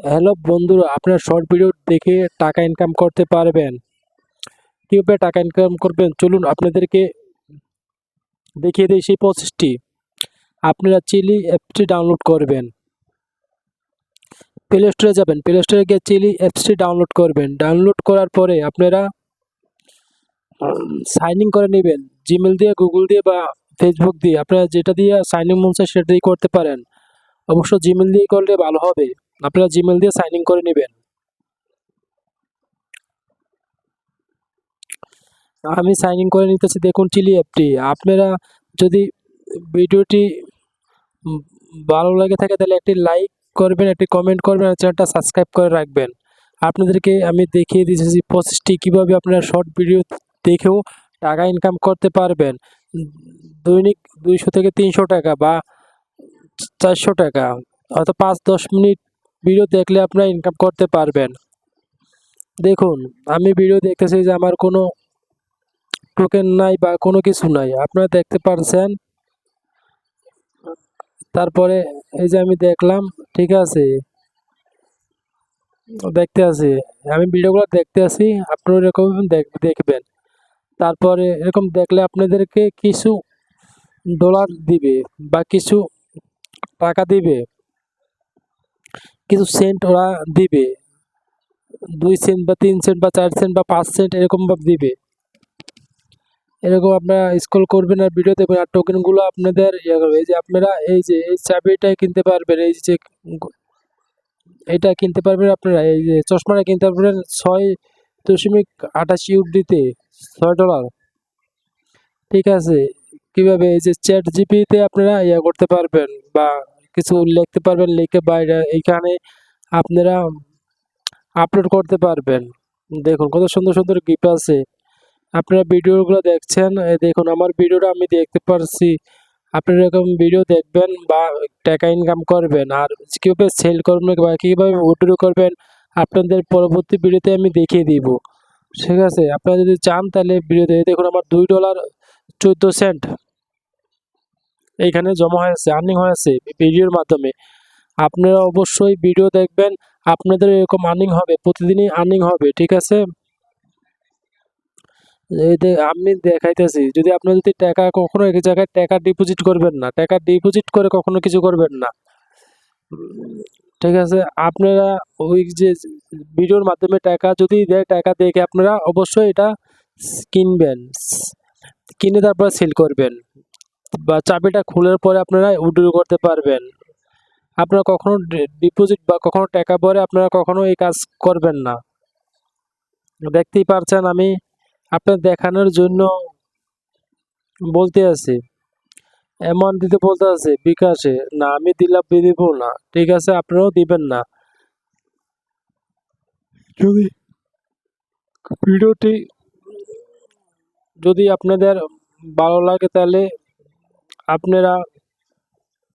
Hello বন্ধুরা, আপনার short video দেখে টাকা ইনকাম করতে পারবেন। কীভাবে টাকা ইনকাম করবেন? চলুন আপনাদেরকে দেখিয়ে দিই সেই প্রসেসটি আপনারা চিলি অ্যাপসটি ডাউনলোড করবেন। প্লে স্টোরে যাবেন। প্লে স্টোরে গিয়ে চিলি অ্যাপসটি ডাউনলোড করবেন। ডাউনলোড করার পরে আপনারা সাইন ইন করে নেবেন। জিমেল দিয়ে গুগল দিয়ে বা ফেসবুক দিয়ে। আপনারা যেটা দিয়ে সাইন ইন মন চায় সেটা দিয়ে করতে পারেন। অবশ্য জিমেল দিয়ে করলে ভালো হবে। আপনারা জিমেল দিয়ে সাইন ইন করে নেবেন। আমি সাইন ইন করে নিতেছি, দেখুন চিলি অ্যাপটি আপনারা যদি ভিডিওটি ভালো লাগে থাকে, তাহলে একটি লাইক করবেন, একটি কমেন্ট করবেন চ্যানেলটা সাবস্ক্রাইব করে রাখবেন। আপনাদেরকে আমি দেখিয়ে দিয়েছি প্রসেসটি কীভাবে আপনারা শর্ট ভিডিও দেখেও টাকা ইনকাম করতে পারবেন। দৈনিক দুইশো থেকে তিনশো টাকা বা চারশো টাকা হয়তো পাঁচ দশ মিনিট ভিডিও দেখলে আপনারা ইনকাম করতে পারবেন। দেখুন, আমি ভিডিও দেখতেছি যে আমার কোনো টোকেন নাই বা কোনো কিছু নাই। আপনারা দেখতে পারছেন? তারপরে এই যে আমি দেখলাম, ঠিক আছে? দেখতে আছি। আমি ভিডিওগুলো দেখতে আছি, আপনারা এরকম দেখ- দেখবেন। তারপরে এরকম দেখলে আপনাদেরকে কিছু ডলার দিবে বা কিছু টাকা দিবে। কিছু সেন্ট ওরা দিবে। দুই সেন্ট বা তিন সেন্ট বা চার সেন্ট বা পাঁচ সেন্ট এরকম ভাবে দিবে। এরকম আপনারা স্ক্রল করবেন আর ভিডিও দেখবেন। আর টোকেনগুলো আপনাদের ইয়ে করবে। এই যে আপনারা এই যে এই চাবিটাই কিনতে পারবেন, এই যে এটা কিনতে পারবেন আপনারা। এই যে চশমাটা কিনতে পারবেন ছয় দশমিক আঠাশ ইউডিতে ছয় ডলার ঠিক আছে? কীভাবে? এই যে চ্যাট জিপিতে আপনারা ইয়ে করতে পারবেন বা কিছু লিখতে পারবেন, লিখে বাইরে এইখানে আপনারা আপলোড করতে পারবেন। দেখুন কত সুন্দর সুন্দর গিফট আছে। আপনারা ভিডিওগুলো দেখছেন দেখুন আমার ভিডিওটা আমি দেখতে পারছি। আপনারা এরকম ভিডিও দেখবেন বা টাকা ইনকাম করবেন আর কীভাবে সেল করবেন বা কীভাবে উইড্রো করবেন আপনাদের পরবর্তী ভিডিওতে আমি দেখিয়ে দিব। ঠিক আছে? আপনারা যদি চান তাহলে ভিডিওতে দেখুন আমার দুই ডলার চোদ্দ সেন্ট এইখানে জমা হয়েছে আর্নিং হয়েছে ভিডিওর মাধ্যমে। আপনারা অবশ্যই ভিডিও দেখবেন, আপনাদের এরকম আর্নিং হবে, প্রতিদিনই আর্নিং হবে, ঠিক আছে? আমি দেখাইতেছি, যদি আপনি যদি টাকা কখনো এক জায়গায় টাকা ডিপোজিট করবেন না, টাকা ডিপোজিট করে কখনো কিছু করবেন না, ঠিক আছে? আপনারা ওই যে ভিডিওর মাধ্যমে টাকা যদি দেয়, টাকা দেখে আপনারা অবশ্যই এটা কিনবেন, কিনে তারপর সেল করবেন। বা চাবিটা খোলার পরে আপনারা উইড্রো করতে পারবেন। আপনারা কখনো ডিপোজিট বা কখনো টাকা পরে আপনারা কখনো এই কাজ করবেন না। দেখতেই পারছেন আমি আপনার দেখানোর জন্য বলতে আছি। এমন দিতে বলতে আছে, বিকাশে। না, আমি দিলাম দিব না। ঠিক আছে, আপনারাও দিবেন না। যদি ভিডিওটি যদি আপনাদের ভালো লাগে তাহলে আপনারা